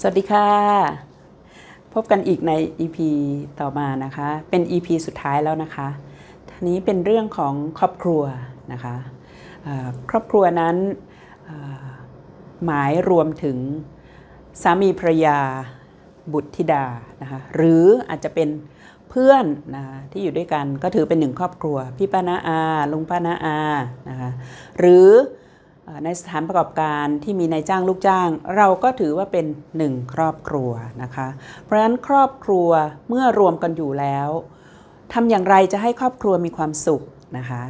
สวัสดีค่ะ พบกันอีกใน EP ต่อมานะคะ เป็น EP สุดท้ายแล้วนะคะทีนี้เป็นเรื่องของครอบครัวนะคะครอบครัวนั้นหมายรวมถึงสามีภรรยาบุตรธิดานะคะหรืออาจจะเป็นเพื่อนนะะที่อยู่ด้วยกันก็ถือเป็นหนึ่งครอบครัว พี่ป้านาอาลุงป้านาอานะคะหรือ ในสถานประกอบการที่มีนายจ้างลูกจ้าง เราก็ถือว่าเป็นหนึ่งครอบครัวนะคะ เพราะฉะนั้นครอบครัวเมื่อรวมกันอยู่แล้วทำอย่างไรจะให้ครอบครัวมีความสุขนะคะ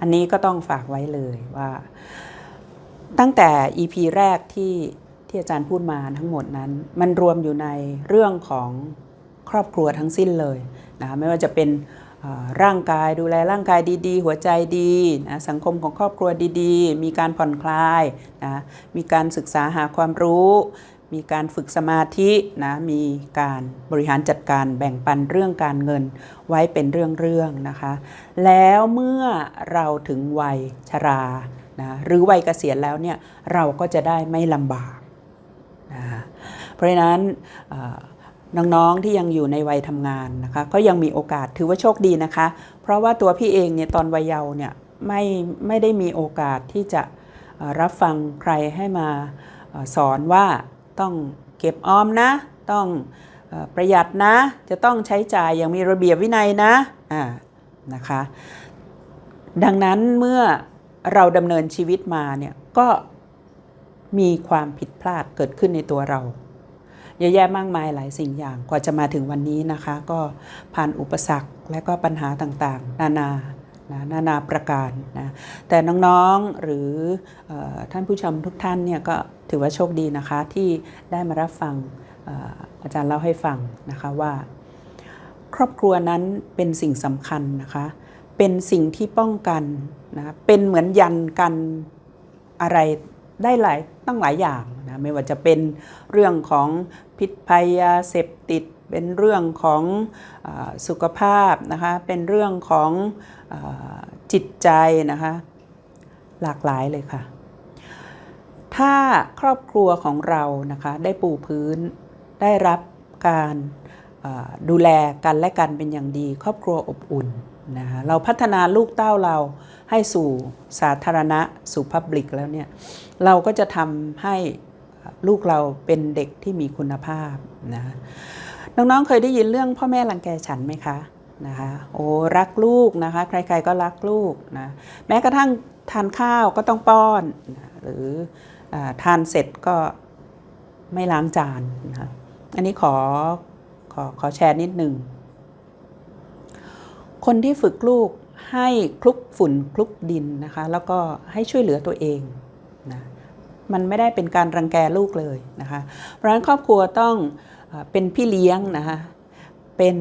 อันนี้ก็ต้องฝากไว้เลยว่า ตั้งแต่ EP แรกที่ที่อาจารย์พูดมาทั้งหมดนั้น มันรวมอยู่ในเรื่องของครอบครัวทั้งสิ้นเลยนะคะไม่ว่าจะเป็น ร่างกายดูแลร่างกายดีๆ หัวใจดีนะสังคมของครอบครัวดีๆ มีการผ่อนคลายนะมีการศึกษาหาความรู้ มีการฝึกสมาธินะมีการบริหารจัดการแบ่งปันเรื่องการเงินไว้เป็นเรื่องๆนะคะ แล้วเมื่อเราถึงวัยชรานะหรือวัยเกษียณแล้วเนี่ยเราก็จะได้ไม่ลำบากนะเพราะฉะนั้น น้องๆที่ยังอยู่ในวัยทำงานนะคะ ก็ยังมีโอกาสถือว่าโชคดีนะคะ เพราะว่าตัวพี่เองเนี่ยตอนวัยเยาว์เนี่ยไม่ไม่ได้มีโอกาสที่จะรับฟังใครให้มาสอนว่าต้องเก็บออมนะ ต้องประหยัดนะ จะต้องใช้จ่ายอย่างมีระเบียบวินัยนะอ่านะคะ ดังนั้นเมื่อเราดำเนินชีวิตมาเนี่ยก็มีความผิดพลาดเกิดขึ้นในตัวเรา เยอะแยะมากมายหลายสิ่งอย่างกว่าจะมาถึงวันนี้นะคะ ก็ผ่านอุปสรรคและก็ปัญหาต่างๆ นานานะนานาประการนะแต่น้องๆหรืออท่านผู้ชมทุกท่านเนี่ยก็ถือว่าโชคดีนะคะที่ได้มารับฟังอ่ออาจารย์เล่าให้ฟังนะคะว่า ครอบครัวนั้นเป็นสิ่งสำคัญนะคะเป็นสิ่งที่ป้องกันนะเป็นเหมือนยันกันอะไร ได้หลายตั้งหลายอย่างนะไม่ว่าจะเป็นเรื่องของพิษภัยยาเสพติด เป็นเรื่องของอสุขภาพนะคะเป็นเรื่องของอจิตใจนะคะหลากหลายเลยค่ะ ถ้าครอบครัวของเรานะคะได้ปูพื้นได้รับการดูแลกันและกันเป็นอย่างดี ครอบครัวอบอุ่น นะคะเราพัฒนาลูกเต้าเราให้สู่สาธารณะสู่พับลิกแล้วเนี่ยเราก็จะทำให้ลูกเราเป็นเด็กที่มีคุณภาพนะน้องๆเคยได้ยินเรื่องพ่อแม่รังแกฉันไหมคะนะคะโอ้รักลูกนะคะใครๆก็รักลูกนะแม้กระทั่งทานข้าวก็ต้องป้อนนะหรืออทานเสร็จก็ไม่ล้างจานนะคะอันนี้ขอขอขอแชร์นิดหนึ่ง คนที่ฝึกลูกให้คลุกฝุ่นคลุกดินนะคะ แล้วก็ให้ช่วยเหลือตัวเองนะมันไม่ได้เป็นการรังแกลูกเลยนะคะ เพราะฉะนั้นครอบครัวต้องเป็นพี่เลี้ยงนะคะเป็น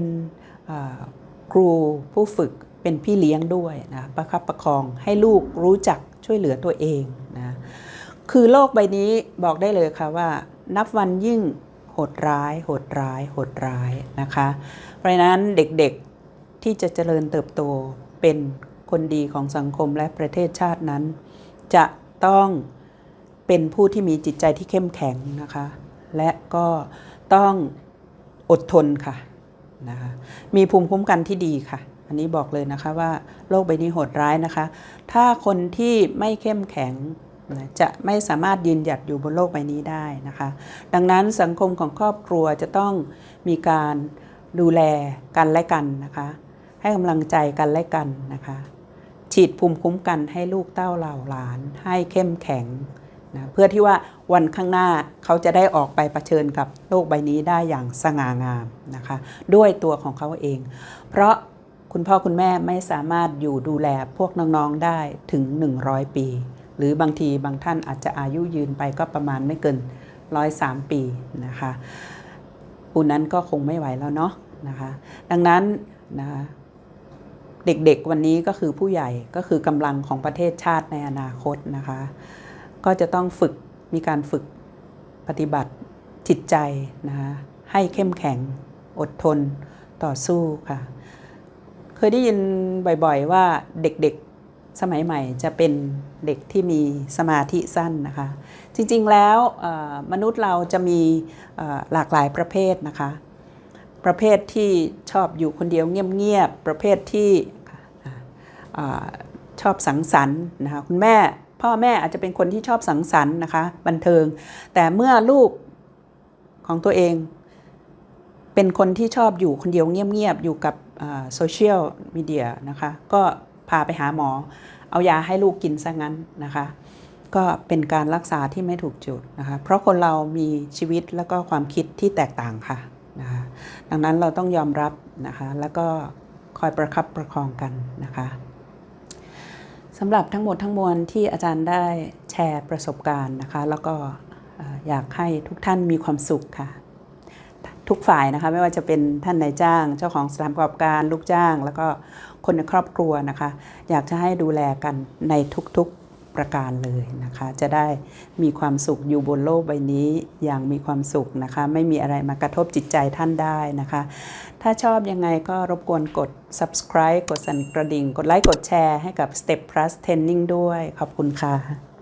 ครูผู้ฝึกเป็นพี่เลี้ยงด้วยนะประคับประคองให้ลูกรู้จักช่วยเหลือตัวเองนะคือโลกใบนี้บอกได้เลยค่ะว่า นับวันยิ่งโหดร้าย โหดร้าย โหดร้ายนะคะ เพราะฉะนั้นเด็กๆ ที่จะเจริญเติบโตเป็นคนดีของสังคมและประเทศชาตินั้น จะต้องเป็นผู้ที่มีจิตใจที่เข้มแข็งนะคะ และก็ต้องอดทนค่ะนะคะมีภูมิคุ้มกันที่ดีค่ะ อันนี้บอกเลยนะคะว่าโลกใบนี้โหดร้ายนะคะ ถ้าคนที่ไม่เข้มแข็งจะไม่สามารถยืนหยัดอยู่บนโลกใบนี้ได้นะคะ ดังนั้นสังคมของครอบครัวจะต้องมีการดูแลกันและกันนะคะ ให้กำลังใจกันและกันนะคะ ฉีดภูมิคุ้มกันให้ลูกเต้าเหล่าหลาน ให้เข้มแข็งนะเพื่อที่ว่าวันข้างหน้าเขาจะได้ออกไปปเผชิญกับโลกใบนี้ได้อย่างสง่างามนะคะ ด้วยตัวของเขาเอง เพราะคุณพ่อคุณแม่ไม่สามารถอยู่ดูแลพวกน้องๆได้ถึง 100 ปี หรือบางทีบางท่านอาจจะอายุยืนไปก็ประมาณไม่เกิน103 ปีนะคะปูนั้นก็คงไม่ไหวแล้วเนาะนะคะ ดังนั้นนะคะ เด็กๆวันนี้ก็คือผู้ใหญ่ก็คือกำลังของประเทศชาติในอนาคตนะคะ ก็จะต้องฝึกมีการฝึกปฏิบัติจิตใจนะคะให้เข้มแข็งอดทนต่อสู้ค่ะ เคยได้ยินบ่อยๆว่าเด็กๆสมัยใหม่จะเป็นเด็กที่มีสมาธิสั้นนะคะ จริงๆแล้วมนุษย์เราจะมีหลากหลายประเภทนะคะ ประเภทที่ชอบอยู่คนเดียวเงียบๆประเภทที่ชอบสังสรรค์นะคะคุณแม่พ่อแม่อาจจะเป็นคนที่ชอบสังสรรค์นะคะบันเทิง แต่เมื่อลูกของตัวเองเป็นคนที่ชอบอยู่คนเดียวเงียบๆอยู่กับโซเชียลมีเดียนะคะก็พาไปหาหมอ เอายาให้ลูกกินซะงั้นนะคะก็เป็นการรักษาที่ไม่ถูกจุดนะคะเพราะคนเรามีชีวิตแล้วก็ความคิดที่แตกต่างค่ะ ดังนั้นเราต้องยอมรับนะคะ แล้วก็คอยประคับประคองกันนะคะสำหรับทั้งหมดทั้งมวลที่อาจารย์ได้แชร์ประสบการณ์นะคะ แล้วก็อยากให้ทุกท่านมีความสุขค่ะ ทุกฝ่ายนะคะไม่ว่าจะเป็นท่านนายจ้าง เจ้าของสถานประกอบการลูกจ้าง แล้วก็คนในครอบครัวนะคะ อยากจะให้ดูแลกันในทุกๆ ประการเลยนะคะ จะได้มีความสุขอยู่บนโลกใบนี้อย่างมีความสุขนะคะ ไม่มีอะไรมากระทบจิตใจท่านได้นะคะ ถ้าชอบยังไงก็รบกวนกด subscribe กดสั่นกระดิ่ง กดไลค์กดแชร์ให้กับ Step Plus Training ด้วย ขอบคุณค่ะ